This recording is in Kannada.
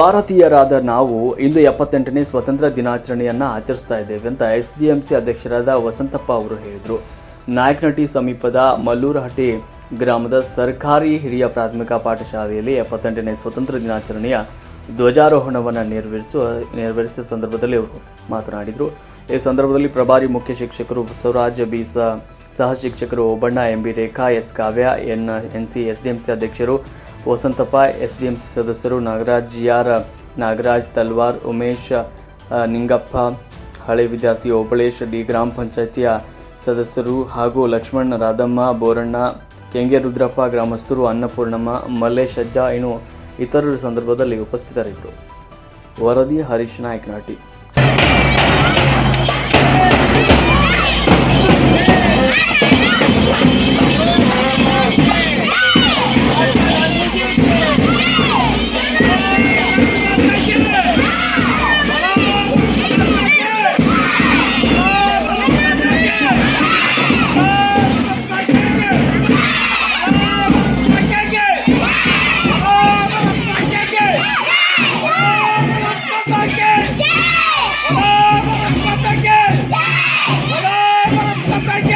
ಭಾರತೀಯರಾದ ನಾವು ಇಂದು ಎಪ್ಪತ್ತೆಂಟನೇ ಸ್ವತಂತ್ರ ದಿನಾಚರಣೆಯನ್ನ ಆಚರಿಸ್ತಾ ಇದ್ದೇವೆ ಅಂತ ಎಸ್ ಡಿ ಎಂ ಸಿ ಅಧ್ಯಕ್ಷರಾದ ವಸಂತಪ್ಪ ಅವರು ಹೇಳಿದರು. ನಾಯಕನಟಿ ಸಮೀಪದ ಮಲ್ಲೂರಹಟ್ಟಿ ಗ್ರಾಮದ ಸರ್ಕಾರಿ ಹಿರಿಯ ಪ್ರಾಥಮಿಕ ಪಾಠಶಾಲೆಯಲ್ಲಿ ಎಪ್ಪತ್ತೆಂಟನೇ ಸ್ವತಂತ್ರ ದಿನಾಚರಣೆಯ ಧ್ವಜಾರೋಹಣವನ್ನು ನೆರವೇರಿಸುವ, ನೆರವೇರಿಸಿದ ಸಂದರ್ಭದಲ್ಲಿ ಅವರು ಮಾತನಾಡಿದರು. ಈ ಸಂದರ್ಭದಲ್ಲಿ ಪ್ರಭಾರಿ ಮುಖ್ಯ ಶಿಕ್ಷಕರು ಬಸವರಾಜ ಬಿ ಸಹ ಶಿಕ್ಷಕರು Obanna M B Rekha, S Kavya, N N C S D M C ಅಧ್ಯಕ್ಷರು Vasanthappa S D M C ಸದಸ್ಯರು ನಾಗರಾಜ್, ಜಿಆರ್ ನಾಗರಾಜ್, ತಲ್ವಾರ್ ಉಮೇಶ್ ನಿಂಗಪ್ಪ, ಹಳೆ ವಿದ್ಯಾರ್ಥಿ ಓಬಳೇಶ್ ಡಿ ಗ್ರಾಮ ಪಂಚಾಯಿತಿಯ ಸದಸ್ಯರು ಹಾಗೂ ಲಕ್ಷ್ಮಣ್, ರಾಧಮ್ಮ, ಬೋರಣ್ಣ, ಕೆಂಗೆ ರುದ್ರಪ್ಪ, ಗ್ರಾಮಸ್ಥರು ಅನ್ನಪೂರ್ಣಮ್ಮ, ಮಲ್ಲೇಶ್ ಅಜ್ಜ, ಇನ್ನು ಇತರರ ಸಂದರ್ಭದಲ್ಲಿ ಉಪಸ್ಥಿತರಿದ್ದರು. ವರದಿ Harish Nayakanahatti. Jai! Jai! Jai! Jai!